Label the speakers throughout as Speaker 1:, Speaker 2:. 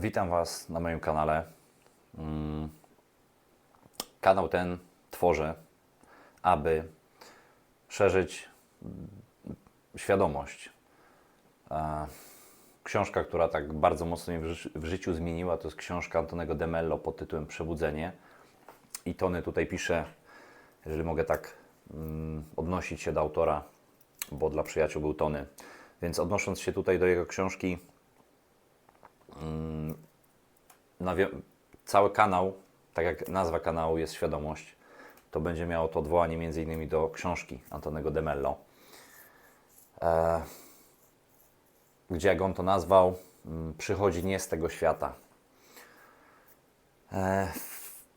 Speaker 1: Witam Was na moim kanale. Mm, Kanał ten tworzę, aby szerzyć mm, świadomość. E, Książka, która tak bardzo mocno mnie w ży- w życiu zmieniła, to jest książka Antonego de Mello pod tytułem Przebudzenie. I Tony tutaj pisze, jeżeli mogę tak mm, odnosić się do autora, bo dla przyjaciół był Tony. Więc odnosząc się tutaj do jego książki, cały kanał, tak jak nazwa kanału jest świadomość, to będzie miało to odwołanie innymi do książki Antonego de Mello, e, gdzie jak on to nazwał, mm, przychodzi nie z tego świata. E,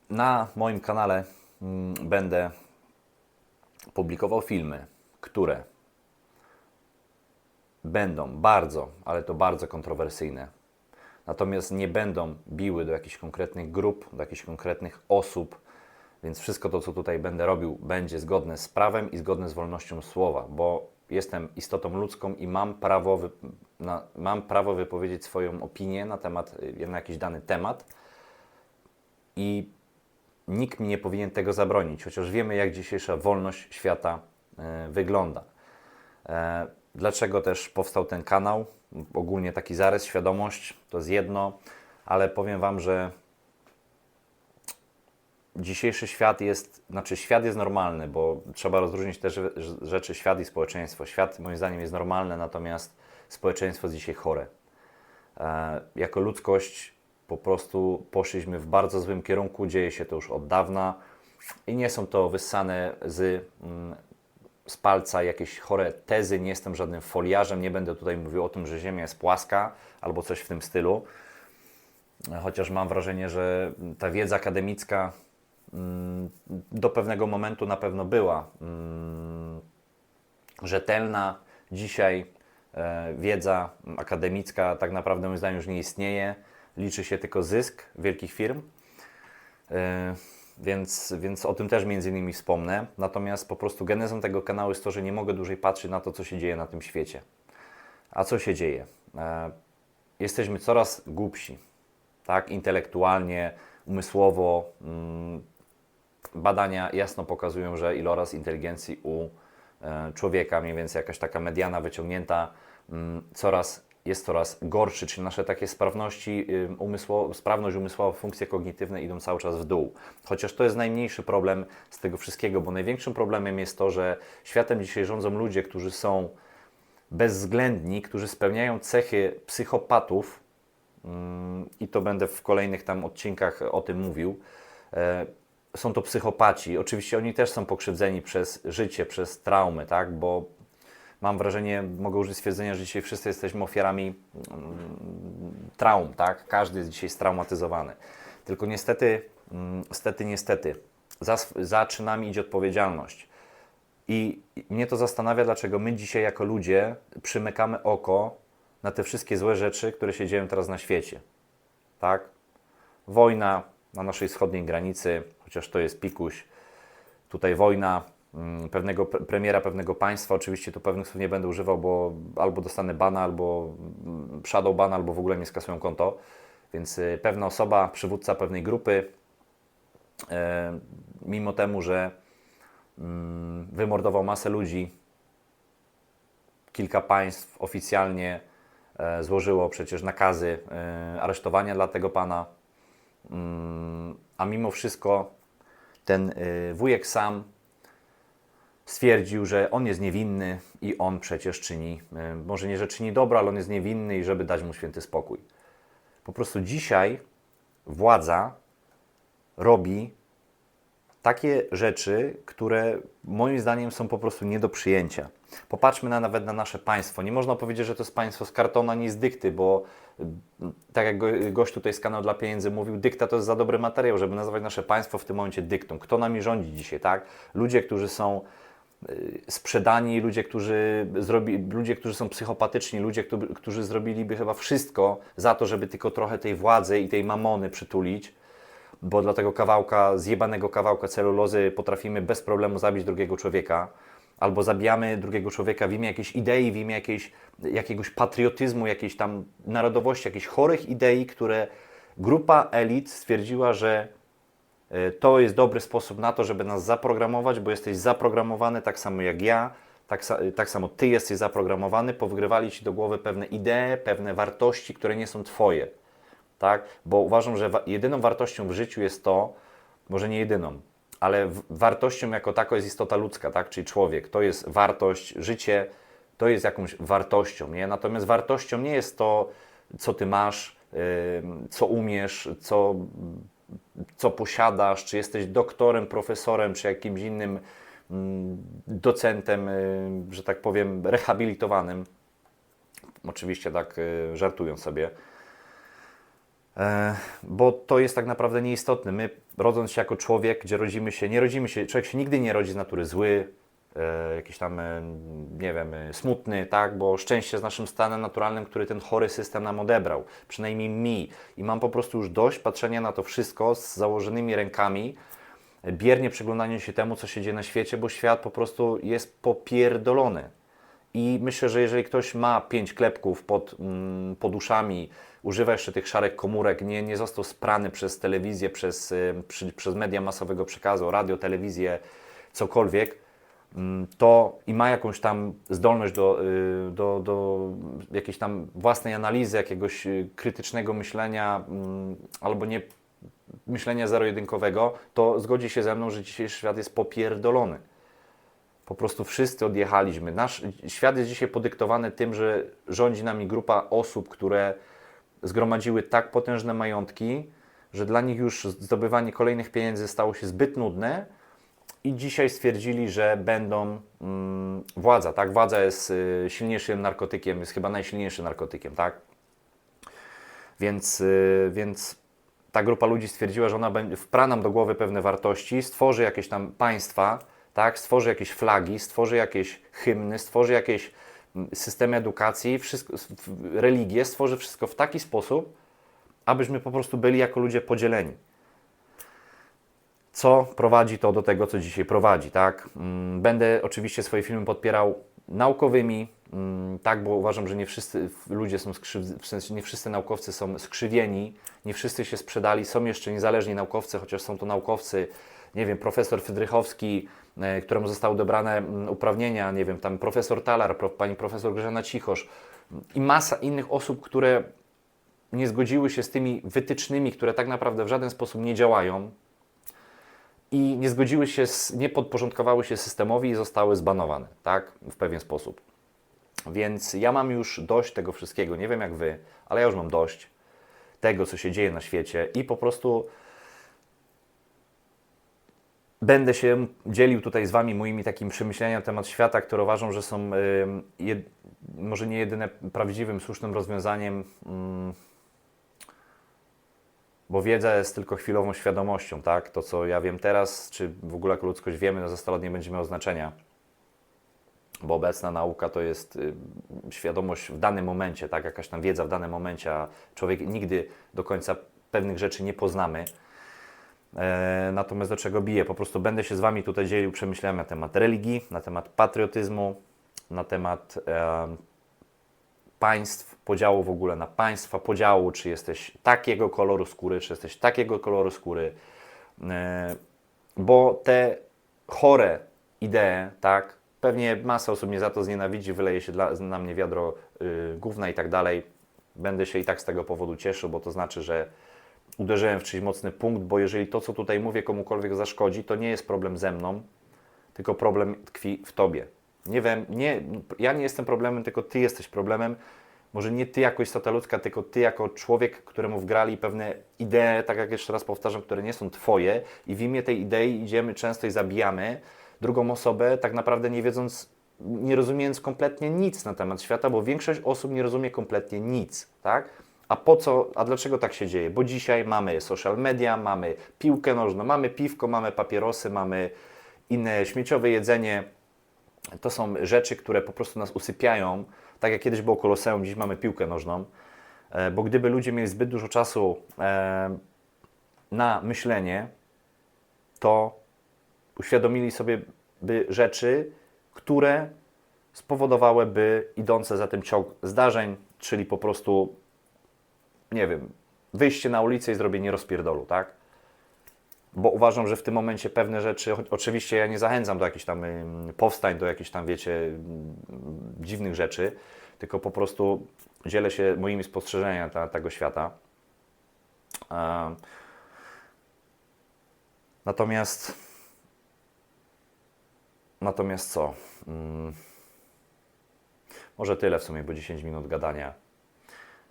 Speaker 1: na moim kanale mm, będę publikował filmy, które będą bardzo, ale to bardzo kontrowersyjne. Natomiast nie będą biły do jakichś konkretnych grup, do jakichś konkretnych osób, więc wszystko to, co tutaj będę robił, będzie zgodne z prawem i zgodne z wolnością słowa, bo jestem istotą ludzką i mam prawo, na, mam prawo wypowiedzieć swoją opinię na temat, y, na jakiś dany temat i nikt mi nie powinien tego zabronić, chociaż wiemy, jak dzisiejsza wolność świata y, wygląda. E, Dlaczego też powstał ten kanał? Ogólnie taki zarys, świadomość to jest jedno, ale powiem Wam, że dzisiejszy świat jest, znaczy świat jest normalny, bo trzeba rozróżnić te rze- rzeczy świat i społeczeństwo. Świat moim zdaniem jest normalny, natomiast społeczeństwo jest dzisiaj chore. E, jako ludzkość po prostu poszliśmy w bardzo złym kierunku, dzieje się to już od dawna i nie są to wyssane z, mm, z palca jakieś chore tezy, nie jestem żadnym foliarzem, nie będę tutaj mówił o tym, że Ziemia jest płaska albo coś w tym stylu, chociaż mam wrażenie, że ta wiedza akademicka mm, do pewnego momentu na pewno była mm, rzetelna. Dzisiaj e, wiedza akademicka tak naprawdę moim zdaniem już nie istnieje. Liczy się tylko zysk wielkich firm. Więc, więc o tym też między innymi wspomnę. Natomiast po prostu genezą tego kanału jest to, że nie mogę dłużej patrzeć na to, co się dzieje na tym świecie. A co się dzieje? E, Jesteśmy coraz głupsi, tak? Intelektualnie, umysłowo. mm, Badania jasno pokazują, że iloraz inteligencji u e, człowieka, mniej więcej jakaś taka mediana wyciągnięta, mm, coraz, jest coraz gorszy, czyli nasze takie sprawności, umysło, sprawność umysłowa, funkcje kognitywne idą cały czas w dół. Chociaż to jest najmniejszy problem z tego wszystkiego, bo największym problemem jest to, że światem dzisiaj rządzą ludzie, którzy są bezwzględni, którzy spełniają cechy psychopatów, i to będę w kolejnych tam odcinkach o tym mówił. E, Są to psychopaci. Oczywiście oni też są pokrzywdzeni przez życie, przez traumy, tak? Bo mam wrażenie, mogę użyć stwierdzenia, że dzisiaj wszyscy jesteśmy ofiarami mm, traum, tak? Każdy jest dzisiaj straumatyzowany. Tylko niestety, mm, niestety, niestety, za, za czynami idzie odpowiedzialność. I mnie to zastanawia, dlaczego my dzisiaj jako ludzie przymykamy oko na te wszystkie złe rzeczy, które się dzieją teraz na świecie. Tak? Wojna na naszej wschodniej granicy, chociaż to jest pikuś. Tutaj wojna pewnego pre- premiera pewnego państwa. Oczywiście tu pewnych słów nie będę używał, bo albo dostanę bana, albo mm, shadow bana, albo w ogóle nie skasują konto. Więc y, pewna osoba, przywódca pewnej grupy, e, mimo temu, że mm, wymordował masę ludzi, kilka państw oficjalnie e, złożyło przecież nakazy e, aresztowania dla tego pana, Mm, a mimo wszystko ten y, wujek sam stwierdził, że on jest niewinny i on przecież czyni, y, może nie, że czyni dobro, ale on jest niewinny i żeby dać mu święty spokój. Po prostu dzisiaj władza robi takie rzeczy, które moim zdaniem są po prostu nie do przyjęcia. Popatrzmy na, nawet na nasze państwo. Nie można powiedzieć, że to jest państwo z kartona, nie z dykty, bo tak jak go- gość tutaj z kanału dla pieniędzy mówił, dykta to jest za dobry materiał, żeby nazywać nasze państwo w tym momencie dyktą. Kto nami rządzi dzisiaj, tak? Ludzie, którzy są sprzedani, ludzie, którzy, zrobi, ludzie, którzy są psychopatyczni, ludzie, którzy, zrobiliby chyba wszystko za to, żeby tylko trochę tej władzy i tej mamony przytulić, bo dla tego kawałka, zjebanego kawałka celulozy potrafimy bez problemu zabić drugiego człowieka, albo zabijamy drugiego człowieka w imię jakiejś idei, w imię jakiejś, jakiegoś patriotyzmu, jakiejś tam narodowości, jakichś chorych idei, które grupa elit stwierdziła, że to jest dobry sposób na to, żeby nas zaprogramować, bo jesteś zaprogramowany tak samo jak ja, tak, tak samo ty jesteś zaprogramowany, powgrywali ci do głowy pewne idee, pewne wartości, które nie są twoje. Tak? Bo uważam, że jedyną wartością w życiu jest to, może nie jedyną, ale wartością jako taką jest istota ludzka, tak? czyli człowiek. To jest wartość, życie to jest jakąś wartością. Nie? Natomiast wartością nie jest to, co ty masz, co umiesz, co, co posiadasz, czy jesteś doktorem, profesorem, czy jakimś innym mm, docentem, y, że tak powiem, rehabilitowanym. Oczywiście tak y, żartując sobie. E, bo to jest tak naprawdę nieistotne. My, rodząc się jako człowiek, gdzie rodzimy się, nie rodzimy się, człowiek się nigdy nie rodzi z natury zły, jakiś tam, e, nie wiem, e, smutny, tak, bo szczęście jest naszym stanem naturalnym, który ten chory system nam odebrał, przynajmniej mi. I mam po prostu już dość patrzenia na to wszystko z założonymi rękami, e, biernie przyglądanie się temu, co się dzieje na świecie, bo świat po prostu jest popierdolony. I myślę, że jeżeli ktoś ma pięć klepków pod, mm, pod uszami, używa jeszcze tych szarych komórek, nie, nie został sprany przez telewizję, przez, y, przy, przez media masowego przekazu, radio, telewizję, cokolwiek, to i ma jakąś tam zdolność do, y, do, do jakiejś tam własnej analizy, jakiegoś y, krytycznego myślenia mm, albo nie myślenia zero-jedynkowego, to zgodzi się ze mną, że dzisiejszy świat jest popierdolony. Po prostu wszyscy odjechaliśmy. Nasz świat jest dzisiaj podyktowany tym, że rządzi nami grupa osób, które zgromadziły tak potężne majątki, że dla nich już zdobywanie kolejnych pieniędzy stało się zbyt nudne i dzisiaj stwierdzili, że będą mm, władza, tak? Władza jest y, silniejszym narkotykiem, jest chyba najsilniejszym narkotykiem, tak? Więc, y, więc ta grupa ludzi stwierdziła, że ona wpra nam do głowy pewne wartości, stworzy jakieś tam państwa, tak? stworzy jakieś flagi, stworzy jakieś hymny, stworzy jakieś mm, systemy edukacji, wszystko, religię, stworzy wszystko w taki sposób, abyśmy po prostu byli jako ludzie podzieleni. Co prowadzi to do tego, co dzisiaj prowadzi, tak? Mm, Będę oczywiście swoje filmy podpierał naukowymi, mm, tak, bo uważam, że nie wszyscy ludzie są skrzywdz... w sensie nie wszyscy naukowcy są skrzywieni, nie wszyscy się sprzedali, są jeszcze niezależni naukowcy, chociaż są to naukowcy, nie wiem, profesor Fydrychowski, e, któremu zostały odebrane mm, uprawnienia, nie wiem, tam profesor Talar, pani profesor Grzena Cichosz. I masa innych osób, które nie zgodziły się z tymi wytycznymi, które tak naprawdę w żaden sposób nie działają, i nie zgodziły się, nie podporządkowały się systemowi i zostały zbanowane, tak, w pewien sposób. Więc ja mam już dość tego wszystkiego, nie wiem jak wy, ale ja już mam dość tego, co się dzieje na świecie i po prostu będę się dzielił tutaj z wami moimi takimi przemyśleniami na temat świata, które uważam, że są ym, jed, może nie jedyne prawdziwym, słusznym rozwiązaniem ym, bo wiedza jest tylko chwilową świadomością, tak? To, co ja wiem teraz, czy w ogóle jako ludzkość wiemy, no za 100 lat nie będzie miało znaczenia. Bo obecna nauka to jest y, świadomość w danym momencie, tak? Jakaś tam wiedza w danym momencie, a człowiek nigdy do końca pewnych rzeczy nie poznamy. E, natomiast do czego biję? Po prostu będę się z Wami tutaj dzielił przemyśleniami na temat religii, na temat patriotyzmu, na temat e, państw, podziału w ogóle na państwa, podziału, czy jesteś takiego koloru skóry, czy jesteś takiego koloru skóry, E, bo te chore idee, tak, pewnie masa osób mnie za to znienawidzi, wyleje się dla, na mnie wiadro y, gówna i tak dalej, będę się i tak z tego powodu cieszył, bo to znaczy, że uderzyłem w czyjś mocny punkt, bo jeżeli to, co tutaj mówię, komukolwiek zaszkodzi, to nie jest problem ze mną, tylko problem tkwi w tobie. Nie wiem, nie, ja nie jestem problemem, tylko ty jesteś problemem. Może nie ty jako istota ludzka, tylko ty jako człowiek, któremu wgrali pewne idee, tak jak jeszcze raz powtarzam, które nie są twoje i w imię tej idei idziemy często i zabijamy drugą osobę, tak naprawdę nie wiedząc, nie rozumiejąc kompletnie nic na temat świata, bo większość osób nie rozumie kompletnie nic, tak? A po co, a dlaczego tak się dzieje? Bo dzisiaj mamy social media, mamy piłkę nożną, mamy piwko, mamy papierosy, mamy inne śmieciowe jedzenie, to są rzeczy, które po prostu nas usypiają. Tak jak kiedyś było koloseum, dziś mamy piłkę nożną. E, Bo gdyby ludzie mieli zbyt dużo czasu e, na myślenie, to uświadomili sobie by rzeczy, które spowodowałyby idące za tym ciąg zdarzeń, czyli po prostu, nie wiem, wyjście na ulicę i zrobienie rozpierdolu, tak? Bo uważam, że w tym momencie pewne rzeczy, oczywiście ja nie zachęcam do jakichś tam powstań, do jakichś tam, wiecie, ym, dziwnych rzeczy, tylko po prostu dzielę się moimi spostrzeżeniami tego świata. Natomiast, natomiast co? Mm, Może tyle w sumie, bo 10 minut gadania.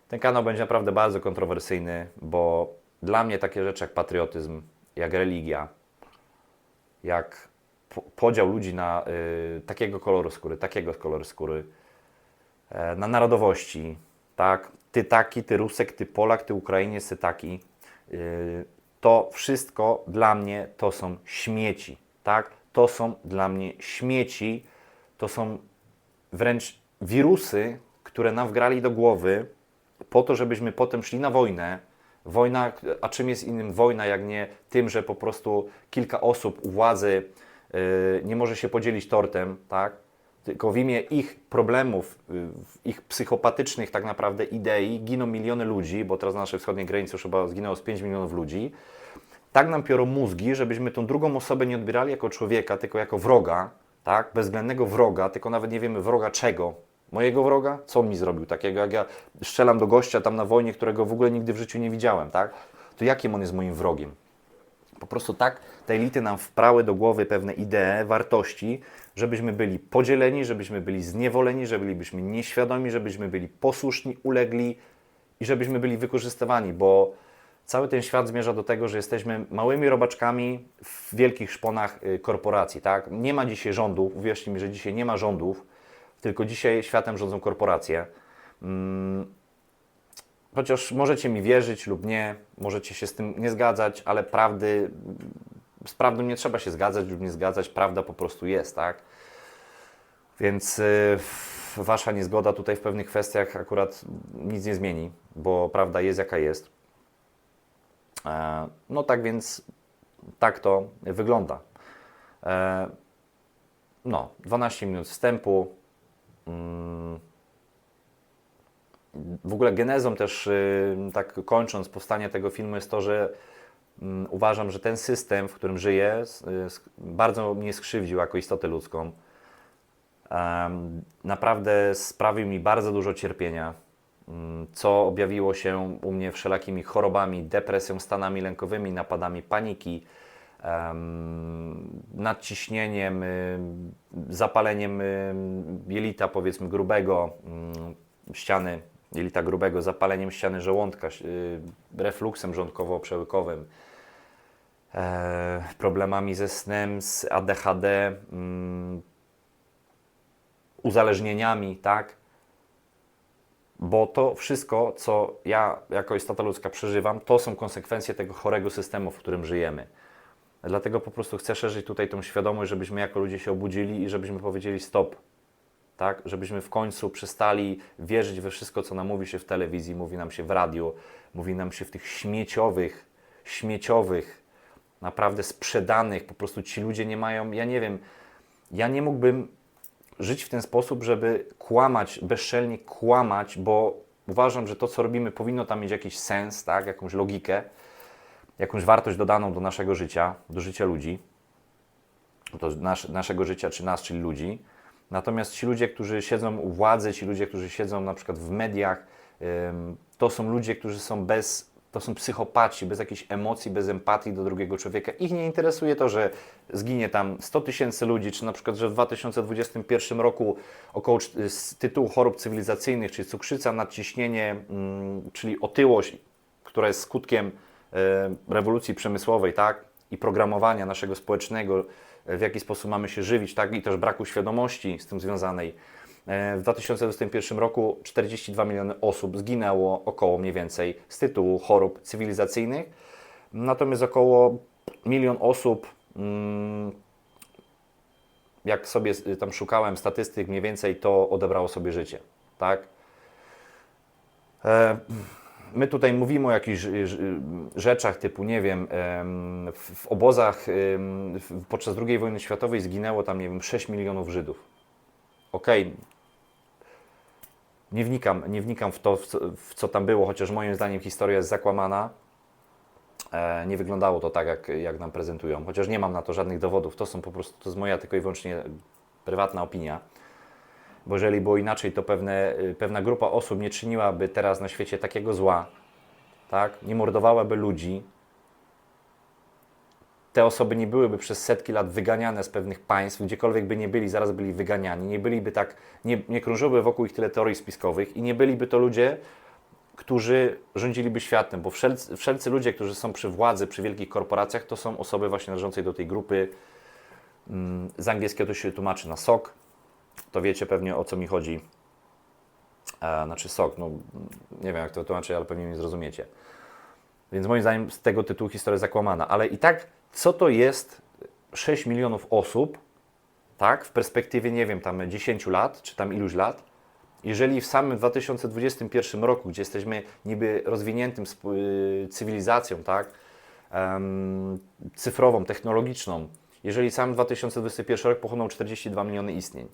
Speaker 1: Ten kanał będzie naprawdę bardzo kontrowersyjny, bo dla mnie takie rzeczy jak patriotyzm, jak religia, jak po- podział ludzi na y, takiego koloru skóry, takiego koloru skóry, e, na narodowości, tak? Ty taki, ty Rusek, ty Polak, ty Ukrainiec, ty taki. Y, to wszystko dla mnie to są śmieci, tak? To są dla mnie śmieci, to są wręcz wirusy, które nam wgrali do głowy po to, żebyśmy potem szli na wojnę. Wojna, a czym jest innym wojna, jak nie tym, że po prostu kilka osób u władzy yy, nie może się podzielić tortem, tak? Tylko w imię ich problemów, yy, ich psychopatycznych tak naprawdę idei giną miliony ludzi, bo teraz na naszej wschodniej granicy już chyba zginęło z 5 milionów ludzi. Tak nam piorą mózgi, żebyśmy tą drugą osobę nie odbierali jako człowieka, tylko jako wroga, tak? Bezwzględnego wroga, tylko nawet nie wiemy wroga czego. Mojego wroga? Co on mi zrobił takiego, jak ja strzelam do gościa tam na wojnie, którego w ogóle nigdy w życiu nie widziałem, tak? To jakim on jest moim wrogiem? Po prostu tak te elity nam wprały do głowy pewne idee, wartości, żebyśmy byli podzieleni, żebyśmy byli zniewoleni, żebyśmy nieświadomi, żebyśmy byli posłuszni, ulegli i żebyśmy byli wykorzystywani, bo cały ten świat zmierza do tego, że jesteśmy małymi robaczkami w wielkich szponach y, korporacji, tak? Nie ma dzisiaj rządów, uwierzcie mi, że dzisiaj nie ma rządów, tylko dzisiaj światem rządzą korporacje. Mm, Chociaż możecie mi wierzyć lub nie, możecie się z tym nie zgadzać, ale prawdy, z prawdą nie trzeba się zgadzać lub nie zgadzać, prawda po prostu jest, tak? Więc y, wasza niezgoda tutaj w pewnych kwestiach akurat nic nie zmieni, bo prawda jest jaka jest. E, no tak więc tak to wygląda. E, no, 12 minut wstępu. Mm, w ogóle genezą też, y, tak kończąc powstanie tego filmu, jest to, że mm, uważam, że ten system, w którym żyję, y, bardzo mnie skrzywdził jako istotę ludzką. Naprawdę sprawił mi bardzo dużo cierpienia, mm, co objawiło się u mnie wszelakimi chorobami, depresją, stanami lękowymi, napadami paniki, nadciśnieniem, y, zapaleniem y, jelita, powiedzmy, grubego, mm, ściany jelita grubego, zapaleniem ściany żołądka, y, refluksem żołądkowo-przełykowym, e, problemami ze snem, z ADHD, mm, uzależnieniami, tak? Bo to wszystko, co ja jako istota ludzka przeżywam, to są konsekwencje tego chorego systemu, w którym żyjemy. Dlatego po prostu chcę szerzyć tutaj tą świadomość, żebyśmy jako ludzie się obudzili i żebyśmy powiedzieli stop. Tak? Żebyśmy w końcu przestali wierzyć we wszystko, co nam mówi się w telewizji, mówi nam się w radiu, mówi nam się w tych śmieciowych, śmieciowych, naprawdę sprzedanych, po prostu ci ludzie nie mają, ja nie wiem, ja nie mógłbym żyć w ten sposób, żeby kłamać, bezczelnie kłamać, bo uważam, że to, co robimy, powinno tam mieć jakiś sens, tak? jakąś logikę, jakąś wartość dodaną do naszego życia, do życia ludzi, do nasz, naszego życia, czy nas, czyli ludzi. Natomiast ci ludzie, którzy siedzą u władzy, ci ludzie, którzy siedzą na przykład w mediach, to są ludzie, którzy są bez, to są psychopaci, bez jakiejś emocji, bez empatii do drugiego człowieka. Ich nie interesuje to, że zginie tam 100 tysięcy ludzi, czy na przykład, że w 2021 roku około z tytułu chorób cywilizacyjnych, czyli cukrzyca, nadciśnienie, mm, czyli otyłość, która jest skutkiem rewolucji przemysłowej, tak, i programowania naszego społecznego, e, w jaki sposób mamy się żywić, tak, i też braku świadomości z tym związanej. E, W 2021 roku 42 miliony osób zginęło około mniej więcej z tytułu chorób cywilizacyjnych, natomiast około milion osób, mm, jak sobie tam szukałem statystyk, mniej więcej to odebrało sobie życie, tak? My tutaj mówimy o jakichś y, y, rzeczach typu, nie wiem, em, w, obozach podczas II wojny światowej zginęło tam, nie wiem, 6 milionów Żydów. okej, nie wnikam, nie wnikam w to, w co, w co tam było, chociaż moim zdaniem historia jest zakłamana. E, nie wyglądało to tak, jak, jak nam prezentują, chociaż nie mam na to żadnych dowodów. To są po prostu, to jest moja tylko i wyłącznie prywatna opinia. Bo jeżeli było inaczej, to pewne, y, pewna grupa osób nie czyniłaby teraz na świecie takiego zła, tak? nie mordowałaby ludzi. Te osoby nie byłyby przez setki lat wyganiane z pewnych państw, gdziekolwiek by nie byli, zaraz byli wyganiani. Nie byliby tak, nie, nie krążyłyby wokół ich tyle teorii spiskowych i nie byliby to ludzie, którzy rządziliby światem, bo wszelcy, wszelcy ludzie, którzy są przy władzy, przy wielkich korporacjach, to są osoby właśnie należące do tej grupy. mm, Z angielskiego to się tłumaczy na SOK. To wiecie pewnie o co mi chodzi. E, znaczy SOK, no nie wiem jak to tłumaczyć, ale pewnie mnie zrozumiecie. Więc moim zdaniem z tego tytułu historia jest zakłamana. Ale i tak, co to jest 6 milionów osób, tak, w perspektywie, nie wiem, tam 10 lat, czy tam iluś lat, jeżeli w samym 2021 roku, gdzie jesteśmy niby rozwiniętym y, cywilizacją, tak, em, cyfrową, technologiczną, jeżeli sam 2021 rok pochłonął 42 miliony istnień,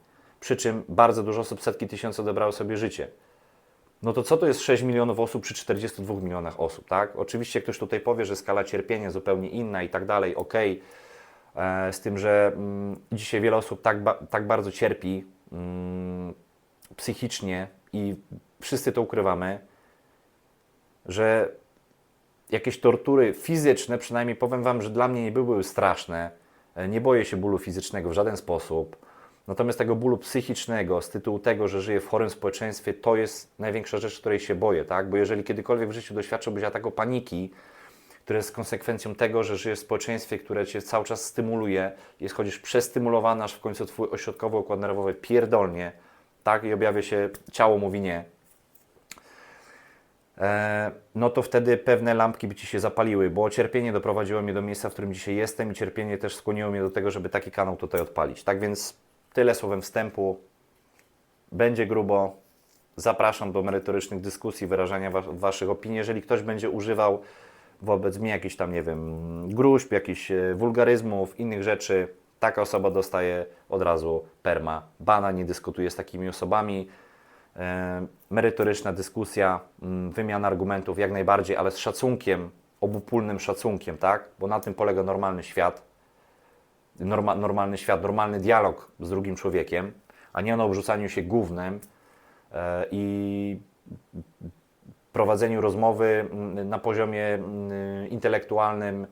Speaker 1: przy czym bardzo dużo osób, setki tysięcy odebrało sobie życie, no to co to jest 6 milionów osób przy 42 milionach osób, tak? Oczywiście ktoś tutaj powie, że skala cierpienia zupełnie inna i tak dalej, okej, e, z tym, że mm, dzisiaj wiele osób tak, ba- tak bardzo cierpi mm, psychicznie i wszyscy to ukrywamy, że jakieś tortury fizyczne, przynajmniej powiem Wam, że dla mnie nie były straszne. E, Nie boję się bólu fizycznego w żaden sposób. Natomiast tego bólu psychicznego z tytułu tego, że żyję w chorym społeczeństwie, to jest największa rzecz, której się boję, tak? Bo jeżeli kiedykolwiek w życiu doświadczyłbyś ataku paniki, które jest konsekwencją tego, że żyjesz w społeczeństwie, które cię cały czas stymuluje, jest chodzisz przestymulowany, aż w końcu twój ośrodkowy układ nerwowy pierdolnie, tak? I objawia się, ciało mówi nie. E, no to wtedy pewne lampki by ci się zapaliły, bo cierpienie doprowadziło mnie do miejsca, w którym dzisiaj jestem i cierpienie też skłoniło mnie do tego, żeby taki kanał tutaj odpalić. Tak więc tyle słowem wstępu. Będzie grubo. Zapraszam do merytorycznych dyskusji, wyrażania wa Waszych opinii. Jeżeli ktoś będzie używał wobec mnie jakichś tam, nie wiem, gruźb, jakichś e, wulgaryzmów, innych rzeczy, taka osoba dostaje od razu perma. Bana nie dyskutuje z takimi osobami. E, merytoryczna dyskusja, mm, wymiana argumentów jak najbardziej, ale z szacunkiem, obopólnym szacunkiem, tak? Bo na tym polega normalny świat. Norma, normalny świat, normalny dialog z drugim człowiekiem, a nie na obrzucaniu się gównem e, i prowadzeniu rozmowy mm, na poziomie mm, intelektualnym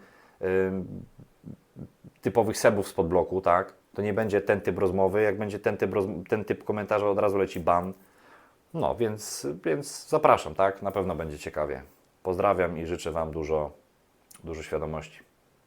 Speaker 1: typowych sebów spod bloku, tak? To nie będzie ten typ rozmowy, jak będzie ten typ, ten typ komentarza, od razu leci ban. No, więc, więc zapraszam, tak? Na pewno będzie ciekawie. Pozdrawiam i życzę Wam dużo, dużo świadomości.